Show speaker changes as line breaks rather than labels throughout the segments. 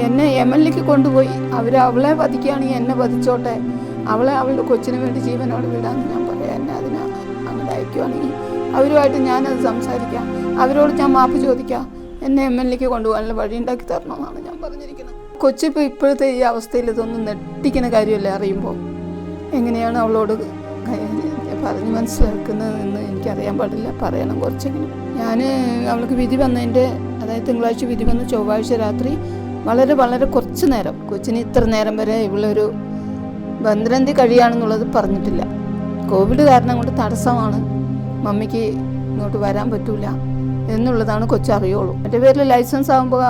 എന്നെ എക്ക് കൊണ്ടുപോയി. അവർ അവളെ വധിക്കുകയാണെങ്കിൽ എന്നെ വധിച്ചോട്ടെ. അവളെ അവളുടെ കൊച്ചിന് വേണ്ടി ജീവനോട് വിടാമെന്ന് ഞാൻ പറയാം. എന്നെ അതിന് അങ്ങനെ അയക്കുവാണെങ്കിൽ അവരുമായിട്ട് ഞാനത് സംസാരിക്കാം. അവരോട് ഞാൻ മാപ്പ് ചോദിക്കാം. എന്നെ എം എൽ എക്ക് കൊണ്ടുപോകാനുള്ള വഴി ഉണ്ടാക്കി തരണമെന്നാണ് ഞാൻ പറഞ്ഞിരിക്കുന്നത്. കൊച്ചിപ്പോൾ ഇപ്പോഴത്തെ ഈ അവസ്ഥയിൽ ഇതൊന്നും നെട്ടിക്കുന്ന കാര്യമല്ലേ അറിയുമ്പോൾ എങ്ങനെയാണ് അവളോട് പറഞ്ഞ് പറഞ്ഞ് മനസ്സിലാക്കുന്നതെന്ന് എനിക്കറിയാൻ പാടില്ല. പറയണം കുറച്ചെങ്കിലും. ഞാൻ അവൾക്ക് വിധി വന്നതിന്റെ അതായത് തിങ്കളാഴ്ച വിധി വന്ന് ചൊവ്വാഴ്ച രാത്രി വളരെ വളരെ കുറച്ച് നേരം. കൊച്ചിന് ഇത്ര നേരം വരെ ഇവളൊരു ബന്ധനന്തി കഴിയാണെന്നുള്ളത് പറഞ്ഞിട്ടില്ല. കോവിഡ് കാരണം കൊണ്ട് തടസ്സമാണ് മമ്മിക്ക് ഇങ്ങോട്ട് വരാൻ പറ്റൂല എന്നുള്ളതാണ് കൊച്ചറിയുള്ളൂ എന്റെ പേരിൽ ലൈസൻസ് ആകുമ്പോൾ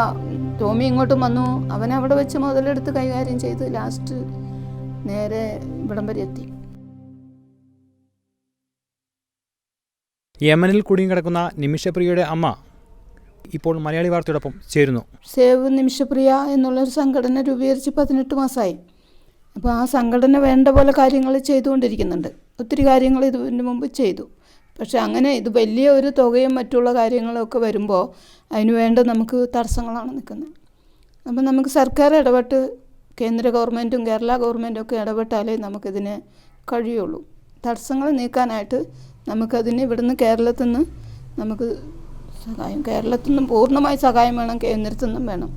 ടോമി ഇങ്ങോട്ടും വന്നു. അവൻ അവിടെ വെച്ച് മുതലെടുത്ത് കൈകാര്യം ചെയ്ത് ലാസ്റ്റ് നേരെ ഇവിടം വരെ എത്തി.
യമനിൽ കുടുങ്ങിക്കിടക്കുന്ന നിമിഷപ്രിയയുടെ അമ്മ ഇപ്പോൾ മലയാളി വാർത്തയോടൊപ്പം ചേരുന്നു.
സേവ് നിമിഷപ്രിയ എന്നുള്ളൊരു സംഘടന രൂപീകരിച്ച് പതിനെട്ട് മാസമായി. അപ്പോൾ ആ സംഘടന വേണ്ട പോലെ കാര്യങ്ങൾ ചെയ്തുകൊണ്ടിരിക്കുന്നുണ്ട്. ഒത്തിരി കാര്യങ്ങൾ ഇതിന് മുമ്പ് ചെയ്തു. പക്ഷെ അങ്ങനെ ഇത് വലിയ ഒരു തുകയും മറ്റുള്ള കാര്യങ്ങളൊക്കെ വരുമ്പോൾ അതിന് വേണ്ട നമുക്ക് തടസ്സങ്ങളാണ് നിൽക്കുന്നത്. അപ്പം നമുക്ക് സർക്കാർ ഇടപെട്ട് കേന്ദ്ര ഗവൺമെന്റും കേരള ഗവൺമെന്റും ഒക്കെ ഇടപെട്ടാലേ നമുക്കിതിനെ കഴിയുള്ളൂ. തടസ്സങ്ങൾ നീക്കാനായിട്ട് നമുക്കതിന് ഇവിടുന്ന് കേരളത്തിൽ നിന്ന് നമുക്ക് സഹായം. കേരളത്തിൽ നിന്നും പൂർണമായി സഹായം വേണം കേന്ദ്രത്തിൽ നിന്നും വേണം.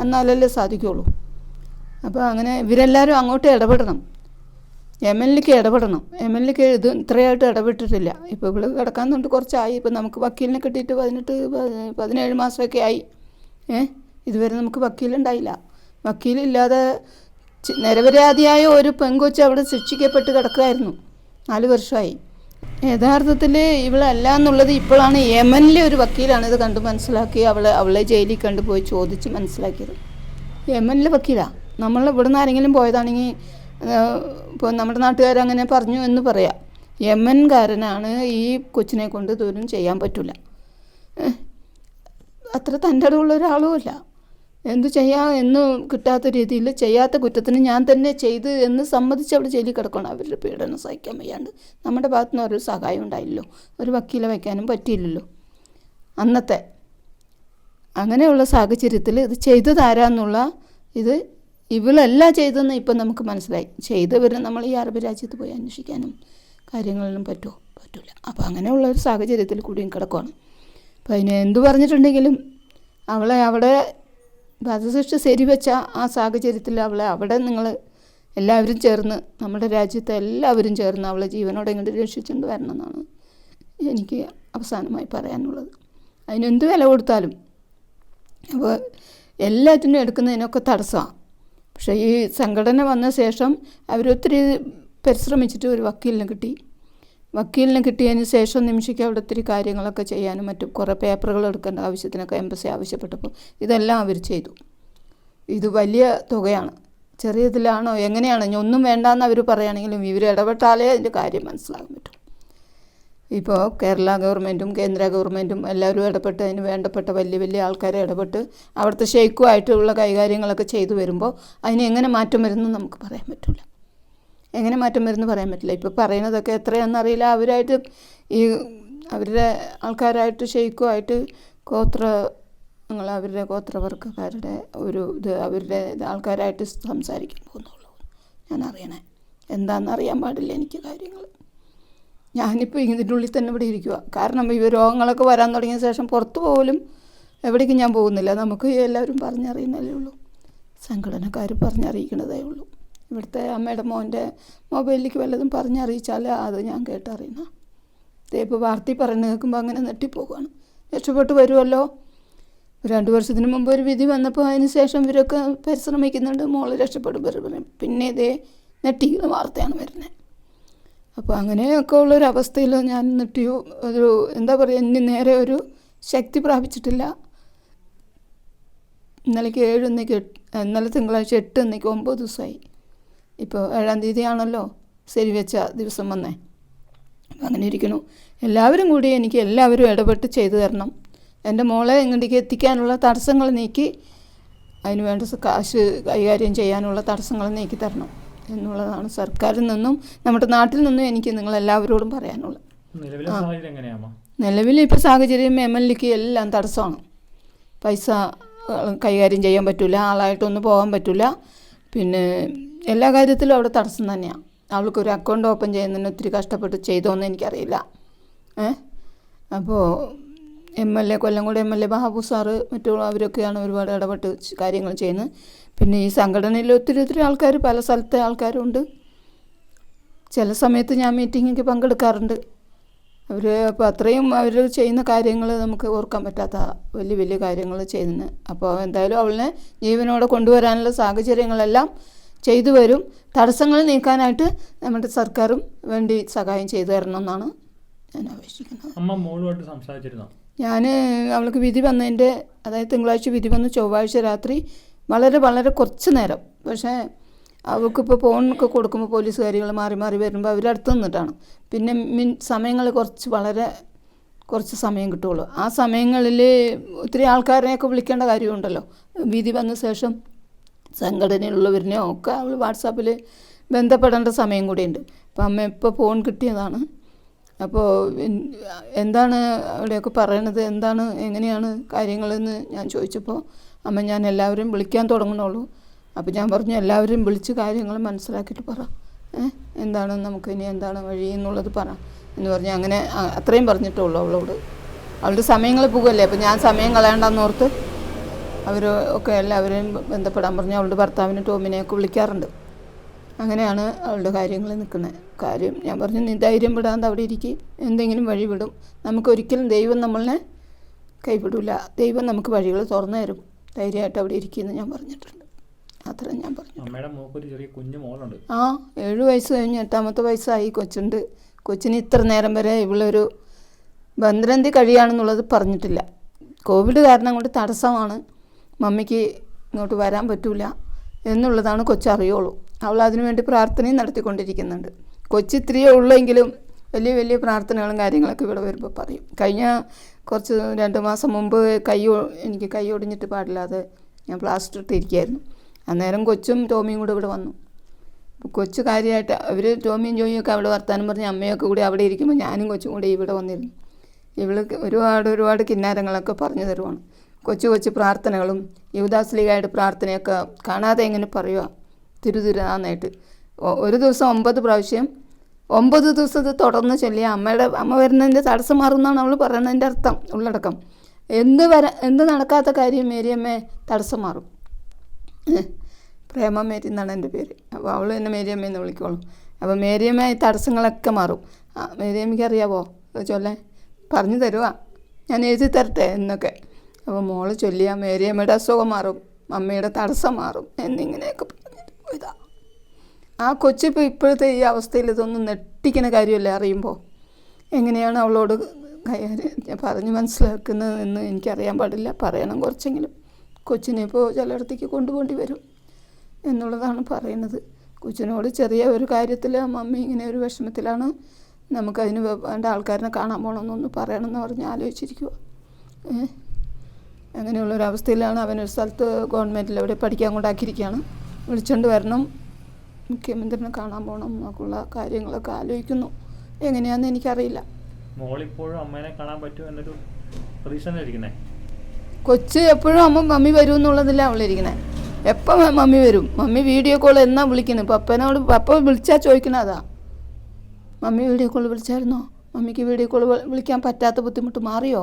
എന്നാലല്ലേ സാധിക്കുള്ളൂ. അപ്പോൾ അങ്ങനെ ഇവരെല്ലാവരും അങ്ങോട്ട് ഇടപെടണം. എം എൽ എക്ക് ഇടപെടണം. എം എൽ എക്ക് ഇത് ഇത്രയായിട്ട് ഇടപെട്ടിട്ടില്ല. ഇപ്പോൾ ഇവിടെ കിടക്കാന്നുണ്ട് കുറച്ചായി. ഇപ്പോൾ നമുക്ക് വക്കീലിനെ കിട്ടിയിട്ട് പതിനെട്ട് പതി- പതിനേഴ് മാസമൊക്കെ ആയി. ഏ? ഇതുവരെ നമുക്ക് വക്കീലുണ്ടായില്ല. വക്കീലില്ലാതെ നിരപരാധിയായ ഒരു പെങ്കൊച്ച് അവിടെ ശിക്ഷിക്കപ്പെട്ട് കിടക്കുമായിരുന്നു നാല് വർഷമായി. യഥാർത്ഥത്തിൽ ഇവളല്ല എന്നുള്ളത് ഇപ്പോഴാണ് യമനിലെ ഒരു വക്കീലാണ് ഇത് കണ്ട് മനസ്സിലാക്കി അവളെ അവളെ ജയിലിൽ കണ്ടുപോയി ചോദിച്ച് മനസ്സിലാക്കിയത്. യമനിലെ വക്കീലാണ് നമ്മൾ ഇവിടുന്ന് ആരെങ്കിലും പോയതാണെങ്കിൽ ഇപ്പോൾ നമ്മുടെ നാട്ടുകാരങ്ങനെ പറഞ്ഞു എന്ന് പറയാം. യമൻകാരനാണ് ഈ കൊച്ചിനെ കൊണ്ട് ദൂരം ചെയ്യാൻ പറ്റില്ല അത്ര തന്റെ അടുവുള്ള ഒരാളുമല്ല എന്തു ചെയ്യാം എന്ന് കിട്ടാത്ത രീതിയിൽ ചെയ്യാത്ത കുറ്റത്തിന് ഞാൻ തന്നെ ചെയ്ത് എന്ന് സമ്മതിച്ച് അവിടെ ജയിലിൽ കിടക്കണം അവരുടെ പീഡനം സഹിക്കാൻ വയ്യാണ്ട് നമ്മുടെ ഭാഗത്തു നിന്ന് ഒരു സഹായം ഉണ്ടായില്ലല്ലോ ഒരു വക്കീലെ വയ്ക്കാനും പറ്റിയില്ലല്ലോ. അന്നത്തെ അങ്ങനെയുള്ള സാഹചര്യത്തിൽ ഇത് ചെയ്തതാരാന്നുള്ള ഇത് ഇവളല്ല ചെയ്തതെന്ന് ഇപ്പം നമുക്ക് മനസ്സിലായി. ചെയ്തവരെ നമ്മൾ ഈ അറബ് രാജ്യത്ത് പോയി അന്വേഷിക്കാനും കാര്യങ്ങളിലും പറ്റുമോ പറ്റില്ല അപ്പോൾ അങ്ങനെയുള്ള ഒരു സാഹചര്യത്തിൽ കൂടിയും കിടക്കുകയാണ് അപ്പോൾ അതിനെ എന്തു പറഞ്ഞിട്ടുണ്ടെങ്കിലും അവളെ അവിടെ വധശിക്ഷ ശരിവെച്ച ആ സാഹചര്യത്തിൽ അവളെ അവിടെ നിങ്ങൾ എല്ലാവരും ചേർന്ന് നമ്മുടെ രാജ്യത്തെ എല്ലാവരും ചേർന്ന് അവളെ ജീവനോടെ ഇങ്ങോട്ട് രക്ഷിച്ചുകൊണ്ട് വരണം എന്നാണ് എനിക്ക് അവസാനമായി പറയാനുള്ളത്. അതിനെന്ത് വില കൊടുത്താലും അപ്പോൾ എല്ലാറ്റിനും എടുക്കുന്നതിനൊക്കെ തടസ്സമാണ്. പക്ഷേ ഈ സംഘടന വന്ന ശേഷം അവരൊത്തിരി പരിശ്രമിച്ചിട്ട് ഒരു വക്കീലിനെ കിട്ടി. വക്കീലിനെ കിട്ടിയതിന് ശേഷം നിമിഷയ്ക്ക് അവിടെ ഒത്തിരി കാര്യങ്ങളൊക്കെ ചെയ്യാനും മറ്റും. കുറേ പേപ്പറുകൾ എടുക്കേണ്ട ആവശ്യത്തിനൊക്കെ എംബസി ആവശ്യപ്പെട്ടപ്പോൾ ഇതെല്ലാം അവർ ചെയ്തു. ഇത് വലിയ തുകയാണ്. ചെറിയതിലാണോ എങ്ങനെയാണ്? ഇനി ഒന്നും വേണ്ടാന്ന് അവർ പറയുകയാണെങ്കിലും ഇവർ ഇടപെട്ടാലേ അതിന്റെ കാര്യം മനസ്സിലാകാൻ പറ്റും. ഇപ്പോൾ കേരള ഗവൺമെന്റും കേന്ദ്ര ഗവൺമെന്റും എല്ലാവരും ഇടപെട്ട് അതിന് വേണ്ടപ്പെട്ട വലിയ വലിയ ആൾക്കാരെ ഇടപെട്ട് അവിടുത്തെ ഷെയ്ക്കുമായിട്ടുള്ള കൈകാര്യങ്ങളൊക്കെ ചെയ്തു വരുമ്പോൾ അതിനെങ്ങനെ മാറ്റം വരുന്നു നമുക്ക് പറയാൻ പറ്റില്ല എങ്ങനെ മാറ്റം വരുന്നു പറയാൻ പറ്റില്ല. ഇപ്പോൾ പറയുന്നതൊക്കെ എത്രയാണെന്നറിയില്ല അവരായിട്ട് ഈ അവരുടെ ആൾക്കാരായിട്ട് ഷെയ്ക്കുമായിട്ട് ഗോത്ര നിങ്ങൾ അവരുടെ ഗോത്രവർഗക്കാരുടെ ഒരു ഇത് അവരുടെ ആൾക്കാരായിട്ട് സംസാരിക്കാൻ പോകുന്നുള്ളൂ. ഞാൻ അറിയണേ. എന്താണെന്ന് അറിയാൻ പാടില്ല എനിക്ക് കാര്യങ്ങൾ ഞാനിപ്പോൾ ഇതിന്റെ ഉള്ളിൽ തന്നെ ഇവിടെ ഇരിക്കുക കാരണം ഈ രോഗങ്ങളൊക്കെ വരാൻ തുടങ്ങിയ ശേഷം പുറത്തു പോലും എവിടേക്കും ഞാൻ പോകുന്നില്ല. നമുക്ക് എല്ലാവരും പറഞ്ഞറിയുന്നതേ ഉള്ളൂ. സംഘടനക്കാർ പറഞ്ഞറിയിക്കുന്നതേ ഉള്ളൂ. ഇവിടുത്തെ അമ്മയുടെ മോന്റെ മൊബൈലിലേക്ക് വല്ലതും പറഞ്ഞറിയിച്ചാൽ അത് ഞാൻ കേട്ടറിയുന്ന. ഇപ്പോൾ വാർത്തയിൽ പറയുന്നത് കേൾക്കുമ്പോൾ അങ്ങനെ നെട്ടിപ്പോകുകയാണ് രക്ഷപ്പെട്ട് വരുമല്ലോ രണ്ട് വർഷത്തിന് മുമ്പ് ഒരു വിധി വന്നപ്പോൾ അതിന് ശേഷം ഇവരൊക്കെ പരിശ്രമിക്കുന്നുണ്ട്. മോൾ രക്ഷപ്പെടും പിന്നെ ഇതേ നെട്ടിക്കുന്ന വാർത്തയാണ് വരുന്നത്. അപ്പോൾ അങ്ങനെയൊക്കെ ഉള്ളൊരു അവസ്ഥയിൽ ഞാൻ എന്നിട്ട് ഒരു എന്താ പറയുക ഇനി നേരെ ഒരു ശക്തി പ്രാപിച്ചിട്ടില്ല. ഇന്നലേക്ക് ഏഴ് ഇന്നേക്ക് ഇന്നലെ തിങ്കളാഴ്ച എട്ട് ഇന്നേക്ക് ഒമ്പത് ദിവസമായി. ഇപ്പോൾ ഏഴാം തീയതി ആണല്ലോ ശരി വെച്ച ദിവസം വന്നേ. അങ്ങനെ ഇരിക്കുന്നു. എല്ലാവരും കൂടി എനിക്ക് എല്ലാവരും ഇടപെട്ട് ചെയ്തു തരണം. എന്റെ മോളെ ഇങ്ങോട്ടേക്ക് എത്തിക്കാനുള്ള തടസ്സങ്ങൾ നീക്കി അതിന് വേണ്ട കാശ് കൈകാര്യം ചെയ്യാനുള്ള തടസ്സങ്ങൾ നീക്കി തരണം എന്നുള്ളതാണ് സർക്കാരിൽ നിന്നും നമ്മുടെ നാട്ടിൽ നിന്നും എനിക്ക്
നിങ്ങൾ എല്ലാവരോടും പറയാനുള്ളത്.
നിലവിൽ ഇപ്പോൾ സാഹചര്യം എം എൽ എക്ക് എല്ലാം തടസ്സമാണ്. പൈസ കൈകാര്യം ചെയ്യാൻ പറ്റില്ല ആളായിട്ടൊന്നും പോകാൻ പറ്റില്ല പിന്നെ എല്ലാ കാര്യത്തിലും അവിടെ തടസ്സം തന്നെയാണ് അവൾക്കൊരു അക്കൗണ്ട് ഓപ്പൺ ചെയ്യുന്നതിന് ഒത്തിരി കഷ്ടപ്പെട്ട് ചെയ്തോന്ന് എനിക്കറിയില്ല. ഏ? അപ്പോൾ M L A Kollamkode M L A Babu sir മറ്റുള്ള അവരൊക്കെയാണ് ഒരുപാട് ഇടപെട്ട് കാര്യങ്ങൾ ചെയ്യുന്നത്. പിന്നെ ഈ സംഘടനയിൽ ഒത്തിരി ഒത്തിരി ആൾക്കാർ പല സ്ഥലത്തെ ആൾക്കാരുണ്ട്. ചില സമയത്ത് ഞാൻ മീറ്റിങ്ങിക്ക് പങ്കെടുക്കാറുണ്ട്. അവർ അപ്പോൾ അത്രയും അവർ ചെയ്യുന്ന കാര്യങ്ങൾ നമുക്ക് ഓർക്കാൻ പറ്റാത്ത വലിയ വലിയ കാര്യങ്ങൾ ചെയ്യുന്നത്. അപ്പോൾ എന്തായാലും അവളിനെ ജീവനോടെ കൊണ്ടുവരാനുള്ള സാഹചര്യങ്ങളെല്ലാം ചെയ്തു വരും. തടസ്സങ്ങൾ നീക്കാനായിട്ട് നമ്മുടെ സർക്കാരും വേണ്ടി സഹായം ചെയ്തു തരണം എന്നാണ് ഞാൻ അപേക്ഷിക്കുന്നത്.
അമ്മ മോളുമായിട്ട് സംസാരിച്ചിരുന്നോ?
ഞാൻ അവൾക്ക് വിധി വന്നതിന്റെ അതായത് തിങ്കളാഴ്ച വിധി വന്ന് ചൊവ്വാഴ്ച രാത്രി വളരെ വളരെ കുറച്ച് നേരം. പക്ഷേ അവൾക്കിപ്പോൾ ഫോണൊക്കെ കൊടുക്കുമ്പോൾ പോലീസുകാരികൾ മാറി മാറി വരുമ്പോൾ അവരടുത്ത് നിന്നിട്ടാണ്. പിന്നെ മിൻ സമയങ്ങൾ കുറച്ച് വളരെ കുറച്ച് സമയം കിട്ടുള്ളൂ ആ സമയങ്ങളിൽ ഒത്തിരി ആൾക്കാരെയൊക്കെ വിളിക്കേണ്ട കാര്യമുണ്ടല്ലോ. വിധി വന്ന ശേഷം സംഘടനയിലുള്ളവരിനെയോ ഒക്കെ അവൾ വാട്സാപ്പിൽ ബന്ധപ്പെടേണ്ട സമയം കൂടിയുണ്ട്. അപ്പം അമ്മ ഇപ്പോൾ ഫോൺ കിട്ടിയതാണ്. അപ്പോൾ എന്താണ് അവിടെയൊക്കെ പറയണത്? എന്താണ് എങ്ങനെയാണ് കാര്യങ്ങളെന്ന് ഞാൻ ചോദിച്ചപ്പോൾ അമ്മ ഞാൻ എല്ലാവരും വിളിക്കാൻ തുടങ്ങണുള്ളൂ അപ്പോൾ ഞാൻ പറഞ്ഞു എല്ലാവരും വിളിച്ച് കാര്യങ്ങൾ മനസ്സിലാക്കിയിട്ട് പറ. എന്താണ് നമുക്ക് ഇനി എന്താണ് വഴി എന്നുള്ളത് പറ എന്ന് പറഞ്ഞ് അങ്ങനെ അത്രയും പറഞ്ഞിട്ടുള്ളൂ അവളോട്. അവളുടെ സമയങ്ങൾ പോകുമല്ലേ അപ്പോൾ ഞാൻ സമയം കളയണ്ടെന്നോർത്ത് അവർ ഒക്കെ എല്ലാവരെയും ബന്ധപ്പെടാൻ പറഞ്ഞ്. അവളുടെ ഭർത്താവിനെ ടോമിനെയൊക്കെ വിളിക്കാറുണ്ട്. അങ്ങനെയാണ് അവളുടെ കാര്യങ്ങൾ നിൽക്കുന്നത്. കാര്യം ഞാൻ പറഞ്ഞു നീ ധൈര്യം വിടാതെ അവിടെ ഇരിക്കും. എന്തെങ്കിലും വഴി വിടും. നമുക്കൊരിക്കലും ദൈവം നമ്മളെ കൈവിടില്ല ദൈവം നമുക്ക് വഴികൾ തുറന്നു തരും. ധൈര്യമായിട്ട് അവിടെ ഇരിക്കുമെന്ന് ഞാൻ പറഞ്ഞിട്ടുണ്ട്. അത്രയും ഞാൻ പറഞ്ഞു
അമ്മയുടെ മോക്കൊരു ചെറിയ കുഞ്ഞു മോളുണ്ട്.
ആ ഏഴ് വയസ്സ് കഴിഞ്ഞ് എട്ടാമത്തെ വയസ്സായി കൊച്ചുണ്ട്. കൊച്ചിന് ഇത്ര നേരം വരെ ഇവളൊരു ബന്ധനന്തി കഴിയാണെന്നുള്ളത് പറഞ്ഞിട്ടില്ല. കോവിഡ് കാരണം കൊണ്ട് തടസ്സമാണ്. മമ്മിക്ക് ഇങ്ങോട്ട് വരാൻ പറ്റില്ല എന്നുള്ളതാണ് കൊച്ചറിയുള്ളൂ അവൾ അതിനുവേണ്ടി പ്രാർത്ഥനയും നടത്തിക്കൊണ്ടിരിക്കുന്നുണ്ട്. കൊച്ചി ഇത്രയേ ഉള്ളെങ്കിലും വലിയ വലിയ പ്രാർത്ഥനകളും കാര്യങ്ങളൊക്കെ ഇവിടെ വരുമ്പോൾ പറയും. കഴിഞ്ഞ കുറച്ച് രണ്ട് മാസം മുമ്പ് കൈ എനിക്ക് കൈ ഒടിഞ്ഞിട്ട് പാടില്ലാതെ ഞാൻ പ്ലാസ്റ്റർ ഇട്ടിരിക്കുകയായിരുന്നു. അന്നേരം കൊച്ചും ടോമിയും കൂടെ ഇവിടെ വന്നു. കൊച്ചു കാര്യമായിട്ട് അവർ ടോമിയും ജോയിയൊക്കെ അവിടെ വർത്താനം പറഞ്ഞ് അമ്മയൊക്കെ കൂടി അവിടെ ഇരിക്കുമ്പോൾ ഞാനും കൊച്ചും കൂടി ഇവിടെ വന്നിരുന്നു. ഇവൾക്ക് ഒരുപാട് ഒരുപാട് കിന്നാരങ്ങളൊക്കെ പറഞ്ഞു തരുവാണ്. കൊച്ചു കൊച്ചു പ്രാർത്ഥനകളും യുവദാസ്ലികായുടെ പ്രാർത്ഥനയൊക്കെ കാണാതെ എങ്ങനെ പറയുക തിരുതിരാന്നായിട്ട് ഒരു ദിവസം ഒമ്പത് പ്രാവശ്യം ഒമ്പത് ദിവസം ഇത് തുടർന്ന് ചൊല്ലി അമ്മയുടെ അമ്മ വരുന്നതിന്റെ തടസ്സം മാറുമെന്നാണ് നമ്മൾ പറയുന്നതിന്റെ അർത്ഥം ഉള്ളടക്കം. എന്ത് വര എന്ത് നടക്കാത്ത കാര്യം മേരിയമ്മേ തടസ്സം മാറും. പ്രേമ മേരി എന്നാണ് എന്റെ പേര്. അപ്പോൾ അവൾ എന്നെ മേരിയമ്മ എന്ന് വിളിക്കോളും അപ്പോൾ മേരിയമ്മ ഈ തടസ്സങ്ങളൊക്കെ മാറും. മേരിയമ്മയ്ക്ക് അറിയാവോ? ചൊല്ലേ പറഞ്ഞു തരുവാ. ഞാൻ എഴുതി തരട്ടെ എന്നൊക്കെ. അപ്പോൾ മോൾ ചൊല്ലിയാൽ മേരിയമ്മയുടെ അസുഖം മാറും മമ്മിയുടെ തടസ്സം മാറും എന്നിങ്ങനെയൊക്കെ പറഞ്ഞിട്ട് പോയതാ. ആ കൊച്ചിപ്പോൾ ഇപ്പോഴത്തെ ഈ അവസ്ഥയിൽ ഇതൊന്നും നെട്ടിക്കുന്ന കാര്യമല്ലേ അറിയുമ്പോൾ എങ്ങനെയാണ് അവളോട് പറഞ്ഞ് മനസ്സിലാക്കുന്നത് എന്ന് എനിക്കറിയാൻ പാടില്ല. പറയണം കുറച്ചെങ്കിലും. കൊച്ചിനെ ഇപ്പോൾ ചിലയിടത്തേക്ക് കൊണ്ടുപോകേണ്ടി വരും എന്നുള്ളതാണ് പറയുന്നത്. കൊച്ചിനോട് ചെറിയ ഒരു കാര്യത്തിൽ മമ്മി ഇങ്ങനെ ഒരു വിഷമത്തിലാണ്. നമുക്കതിന് വേണ്ട ആൾക്കാരനെ കാണാൻ പോകണമെന്നൊന്ന് പറയണമെന്ന് പറഞ്ഞ് ആലോചിച്ചിരിക്കുക ഏ? അങ്ങനെയുള്ളൊരവസ്ഥയിലാണ് അവനൊരു സ്ഥലത്ത് ഗവൺമെന്റിൽ എവിടെ പഠിക്കാൻ കൊണ്ടാക്കിയിരിക്കുകയാണ്. വിളിച്ചുകൊണ്ട് വരണം. മുഖ്യമന്ത്രിനെ കാണാൻ പോകണം എന്നൊക്കെയുള്ള കാര്യങ്ങളൊക്കെ ആലോചിക്കുന്നു. എങ്ങനെയാണെന്ന് എനിക്കറിയില്ല.
മോളിപ്പോഴും അമ്മേനെ കാണാൻ എന്നൊരു
കൊച്ച് എപ്പോഴും അമ്മ മമ്മി വരും എന്നുള്ളതില്ല അവളിരിക്കണേ എപ്പം മമ്മി വരും? മമ്മി വീഡിയോ കോൾ എന്നാ വിളിക്കുന്നത് പപ്പനോട് പപ്പ വിളിച്ചാൽ ചോദിക്കണം അതാ. മമ്മി വീഡിയോ കോൾ വിളിച്ചായിരുന്നോ? മമ്മിക്ക് വീഡിയോ കോൾ വിളിക്കാൻ പറ്റാത്ത ബുദ്ധിമുട്ട് മാറിയോ?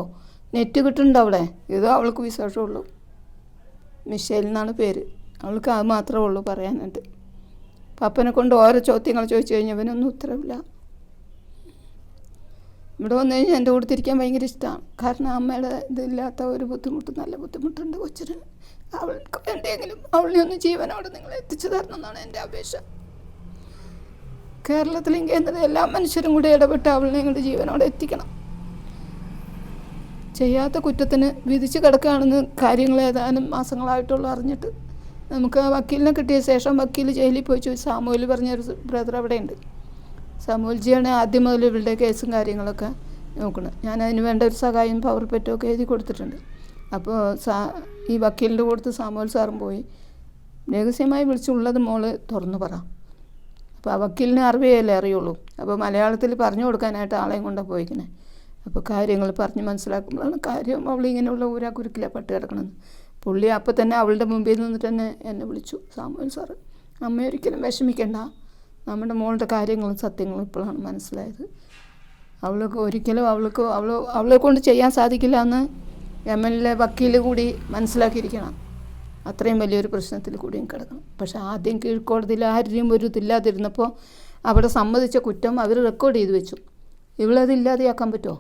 നെറ്റ് കിട്ടുന്നുണ്ടോ അവിടെ? ഇതോ അവൾക്ക് വിശേഷമുള്ളൂ മിഷേൽ എന്നാണ് പേര്. അവൾക്ക് അത് മാത്രമേ ഉള്ളൂ പറയാനായിട്ട്. പപ്പനെ കൊണ്ട് ഓരോ ചോദ്യങ്ങൾ ചോദിച്ചു കഴിഞ്ഞവനൊന്നും ഉത്തരവില്ല. ഇവിടെ വന്നു കഴിഞ്ഞാൽ എന്റെ കൂടെ തിരിക്കാൻ ഭയങ്കര ഇഷ്ടമാണ് കാരണം അമ്മയുടെ ഇതില്ലാത്ത ഒരു ബുദ്ധിമുട്ട് നല്ല ബുദ്ധിമുട്ടുണ്ട് കൊച്ചിന്. അവൾക്ക് വേണ്ടിയെങ്കിലും അവളെ ഒന്ന് ജീവനോടെ നിങ്ങൾ എത്തിച്ചു തരണം എന്നാണ് എന്റെ അപേക്ഷ. കേരളത്തിലും എന്നത് എല്ലാ മനുഷ്യരും കൂടി ഇടപെട്ട് അവളെ നിങ്ങളുടെ ജീവനോടെ എത്തിക്കണം. ചെയ്യാത്ത കുറ്റത്തിന് വിധിച്ച് കിടക്കുകയാണെന്ന് കാര്യങ്ങൾ ഏതാനും മാസങ്ങളായിട്ടുള്ള അറിഞ്ഞിട്ട്. നമുക്ക് ആ വക്കീലിനെ കിട്ടിയ ശേഷം വക്കീൽ ജയിലിൽ പോയി ചോദിച്ചു. സാമൂഹിൽ പറഞ്ഞൊരു ബ്രദർ അവിടെയുണ്ട്. സമൂൽജിയാണ് ആദ്യം മുതൽ ഇവളുടെ കേസും കാര്യങ്ങളൊക്കെ നോക്കുന്നത് ഞാൻ അതിന് വേണ്ട ഒരു സഹായം പവർ പെറ്റൊക്കെ എഴുതി കൊടുത്തിട്ടുണ്ട്. അപ്പോൾ സാ ഈ വക്കീലിന്റെ കൊടുത്ത് സാമുവൽ സാറും പോയി. രഹസ്യമായി വിളിച്ചുള്ളത് മോൾ തുറന്നു പറ. അപ്പോൾ ആ വക്കീലിന് അറിവേയല്ലേ അറിയുള്ളൂ. അപ്പോൾ മലയാളത്തിൽ പറഞ്ഞു കൊടുക്കാനായിട്ട് ആളെയും കൊണ്ടാണ് പോയിക്കണേ. അപ്പോൾ കാര്യങ്ങൾ പറഞ്ഞ് മനസ്സിലാക്കുമ്പോഴാണ് കാര്യം അവൾ ഇങ്ങനെയുള്ള ഊരാ കുരുക്കിലാണ് പട്ട് കിടക്കണമെന്ന് പുള്ളി അപ്പോൾ തന്നെ അവളുടെ മുമ്പിൽ നിന്നിട്ട് തന്നെ എന്നെ വിളിച്ചു. സാമുവൽ സാറ് അമ്മ ഒരിക്കലും വിഷമിക്കണ്ട. നമ്മുടെ മോളുടെ കാര്യങ്ങളും സത്യങ്ങളും ഇപ്പോഴാണ് മനസ്സിലായത്. അവൾക്ക് ഒരിക്കലും അവൾക്ക് അവൾ അവളെ കൊണ്ട് ചെയ്യാൻ സാധിക്കില്ല എന്ന് എം എൽ എ വക്കീൽ കൂടി മനസ്സിലാക്കിയിരിക്കണം. അത്രയും വലിയൊരു പ്രശ്നത്തിൽ കൂടിയും കിടക്കണം. പക്ഷേ ആദ്യം കീഴ്ക്കോടതിയിൽ ആരുടെയും ഒരു ഇതില്ലാതിരുന്നപ്പോൾ അവിടെ സമ്മതിച്ച കുറ്റം അവർ റെക്കോർഡ് ചെയ്ത് വെച്ചു. ഇവളത് ഇല്ലാതെയാക്കാൻ പറ്റുമോ?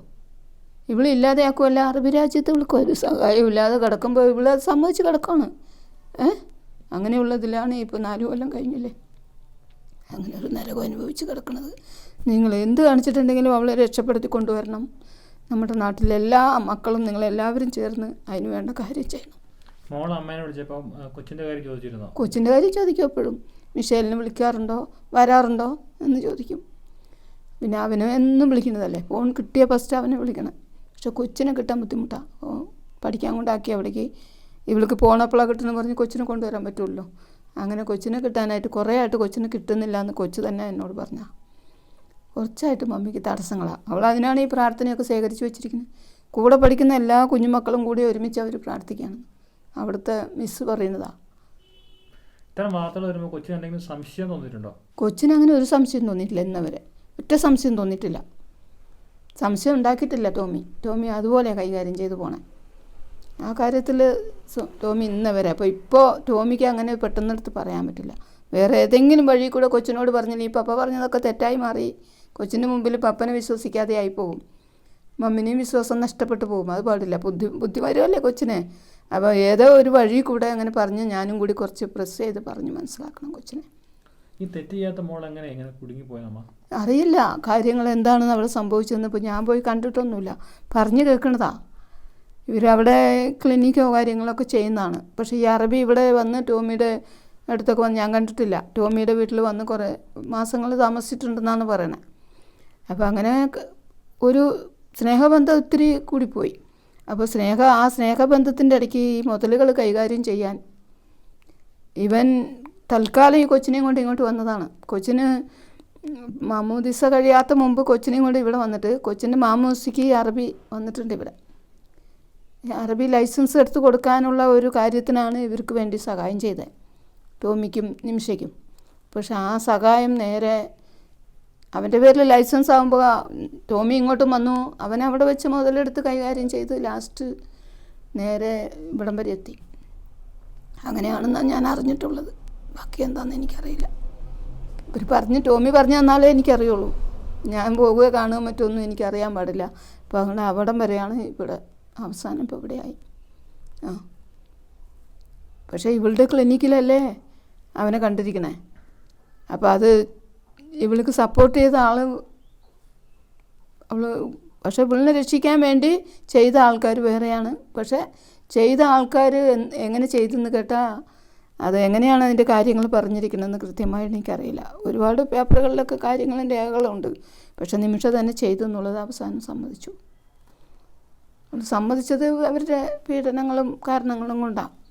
ഇവളെ ഇല്ലാതെയാക്കുമല്ല അറബി രാജ്യത്ത് ഇവൾക്ക് ഒരു സഹായം ഇല്ലാതെ കിടക്കുമ്പോൾ ഇവളെ സമ്മതിച്ച് കിടക്കാണ്. ഏ? അങ്ങനെയുള്ളതിലാണ് ഇപ്പോൾ നാല് കൊല്ലം കഴിഞ്ഞില്ലേ? അങ്ങനെ ഒരു നരകം അനുഭവിച്ച് കിടക്കുന്നത് നിങ്ങൾ എന്ത് കാണിച്ചിട്ടുണ്ടെങ്കിലും അവളെ രക്ഷപ്പെടുത്തി കൊണ്ടുവരണം. നമ്മുടെ നാട്ടിലെ എല്ലാ മക്കളും നിങ്ങളെല്ലാവരും ചേർന്ന് അതിന് വേണ്ട കാര്യം ചെയ്യണം.
മോൾ അമ്മേനെ വിളിച്ചപ്പോൾ കൊച്ചിന്റെ കാര്യം ചോദിച്ചിരുന്നോ?
കൊച്ചിന്റെ കാര്യം ചോദിക്കും എപ്പോഴും. മിഷേലിനെ വിളിക്കാറുണ്ടോ? വരാറുണ്ടോ? എന്ന് ചോദിക്കും. പിന്നെ അവനെ എന്നും വിളിക്കുന്നതല്ലേ? ഫോൺ കിട്ടിയ ഫസ്റ്റ് അവനെ വിളിക്കണം. പക്ഷെ കൊച്ചിനെ കിട്ടാൻ ബുദ്ധിമുട്ടാണ് പഠിക്കാൻ കൊണ്ടാക്കി അവിടേക്ക്. ഇവൾക്ക് പോണപ്പോഴാണ് കിട്ടുന്നത് പറഞ്ഞ് കൊച്ചിനെ കൊണ്ടുവരാൻ പറ്റുമല്ലോ അങ്ങനെ കൊച്ചിനെ കിട്ടാനായിട്ട് കുറേ ആയിട്ട് കൊച്ചിനെ കിട്ടുന്നില്ല എന്ന് കൊച്ചു തന്നെ എന്നോട് പറഞ്ഞ. കുറച്ചായിട്ട് മമ്മിക്ക് തടസ്സങ്ങളാണ് അവൾ അതിനാണ് ഈ പ്രാർത്ഥനയൊക്കെ ശേഖരിച്ച് വെച്ചിരിക്കുന്നത്. കൂടെ പഠിക്കുന്ന എല്ലാ കുഞ്ഞുമക്കളും കൂടി ഒരുമിച്ച് അവർ പ്രാർത്ഥിക്കുകയാണ്. അവിടുത്തെ മിസ് പറയുന്നതാണ്
കൊച്ചിന്
അങ്ങനെ ഒരു സംശയം തോന്നിയിട്ടില്ല ഇന്നവരെ. ഒറ്റ സംശയം തോന്നിയിട്ടില്ല. സംശയം ഉണ്ടാക്കിയിട്ടില്ല ടോമി. ടോമി അതുപോലെ കൈകാര്യം ചെയ്തു പോണേ. ആ കാര്യത്തിൽ ടോമി ഇന്നവരെ അപ്പോൾ ഇപ്പോൾ ടോമിക്ക് അങ്ങനെ പെട്ടെന്നെടുത്ത് പറയാൻ പറ്റില്ല. വേറെ ഏതെങ്കിലും വഴി കൂടെ കൊച്ചിനോട് പറഞ്ഞില്ല ഈ പപ്പ പറഞ്ഞതൊക്കെ തെറ്റായി മാറി. കൊച്ചിന്റെ മുമ്പിൽ പപ്പനെ വിശ്വസിക്കാതെ ആയി പോകും മമ്മിനെയും വിശ്വാസം നഷ്ടപ്പെട്ടു പോകും അത് പാടില്ല. ബുദ്ധി ബുദ്ധി വരുമല്ലേ കൊച്ചിനെ? അപ്പോൾ ഏതോ ഒരു വഴി കൂടെ അങ്ങനെ പറഞ്ഞ് ഞാനും കൂടി കുറച്ച് പ്രസ് ചെയ്ത് പറഞ്ഞ് മനസ്സിലാക്കണം കൊച്ചിനെ.
ഈ തെറ്റ് ചെയ്യാത്ത മോൾ എങ്ങനെ ഇങ്ങനെ കുടുങ്ങിപ്പോയമ്മ
അറിയില്ല. കാര്യങ്ങൾ എന്താണെന്ന് അവിടെ സംഭവിച്ചതെന്ന് ഇപ്പോൾ ഞാൻ പോയി കണ്ടിട്ടൊന്നുമില്ല. പറഞ്ഞു കേൾക്കണതാ. ഇവരവിടെ ക്ലിനിക്കോ കാര്യങ്ങളൊക്കെ ചെയ്യുന്നതാണ്. പക്ഷേ ഈ അറബി ഇവിടെ വന്ന് ടോമിയുടെ അടുത്തൊക്കെ വന്ന് ഞാൻ കണ്ടിട്ടില്ല. ടോമിയുടെ വീട്ടിൽ വന്ന് കുറേ മാസങ്ങൾ താമസിച്ചിട്ടുണ്ടെന്നാണ് പറയണത് അപ്പോൾ അങ്ങനെ ഒരു സ്നേഹബന്ധം ഒത്തിരി കൂടിപ്പോയി. അപ്പോൾ സ്നേഹ ആ സ്നേഹബന്ധത്തിന്റെ ഇടയ്ക്ക് ഈ മുതലുകൾ കൈകാര്യം ചെയ്യാൻ ഇവൻ തൽക്കാലം ഈ കൊച്ചിനെയും കൊണ്ട് ഇങ്ങോട്ട് വന്നതാണ്. കൊച്ചിന് മാമൂദിസ കഴിയാത്ത മുമ്പ് കൊച്ചിനെയും കൊണ്ട് ഇവിടെ വന്നിട്ട് കൊച്ചിന്റെ മാമൂസിക്ക് അറബി വന്നിട്ടുണ്ട് ഇവിടെ. അറബി ലൈസൻസ് എടുത്ത് കൊടുക്കാനുള്ള ഒരു കാര്യത്തിനാണ് ഇവർക്ക് വേണ്ടി സഹായം ചെയ്തത്. ടോമിക്കും നിമിഷയ്ക്കും. പക്ഷെ ആ സഹായം നേരെ അവന്റെ പേരിൽ ലൈസൻസ് ആകുമ്പോൾ ടോമി ഇങ്ങോട്ടും വന്നു. അവൻ അവിടെ വെച്ച് മുതലെടുത്ത് കൈകാര്യം ചെയ്ത് ലാസ്റ്റ് നേരെ ഇവിടം വരെ എത്തി. അങ്ങനെയാണെന്നാണ് ഞാൻ അറിഞ്ഞിട്ടുള്ളത്. ബാക്കി എന്താണെന്ന് എനിക്കറിയില്ല. ഇവർ പറഞ്ഞ് ടോമി പറഞ്ഞു തന്നാലേ എനിക്കറിയുള്ളൂ. ഞാൻ പോവുക കാണുക മറ്റൊന്നും എനിക്കറിയാൻ പാടില്ല. അപ്പോൾ അങ്ങനെ അവിടം വരെയാണ് ഇവിടെ അവസാനം ഇപ്പോൾ ഇവിടെയായി. ആ. പക്ഷേ ഇവളുടെ ക്ലിനിക്കിലല്ലേ അവനെ കണ്ടിരിക്കണേ? അപ്പോൾ അത് ഇവൾക്ക് സപ്പോർട്ട് ചെയ്ത ആൾ അവൾ പക്ഷെ ഇവളിനെ രക്ഷിക്കാൻ വേണ്ടി ചെയ്ത ആൾക്കാർ വേറെയാണ്. പക്ഷേ ചെയ്ത ആൾക്കാർ എങ്ങനെ ചെയ്തെന്ന് കേട്ടാൽ അത് എങ്ങനെയാണ് അതിന്റെ കാര്യങ്ങൾ പറഞ്ഞിരിക്കണമെന്ന് കൃത്യമായിട്ട് എനിക്കറിയില്ല. ഒരുപാട് പേപ്പറുകളിലൊക്കെ കാര്യങ്ങളും രേഖകളുണ്ട് പക്ഷേ നിമിഷ തന്നെ ചെയ്തു എന്നുള്ളത് അവസാനം സമ്മതിച്ചു. സമ്മതിച്ചത് അവരുടെ പീഡനങ്ങളും കാരണങ്ങളും കൊണ്ടാണ്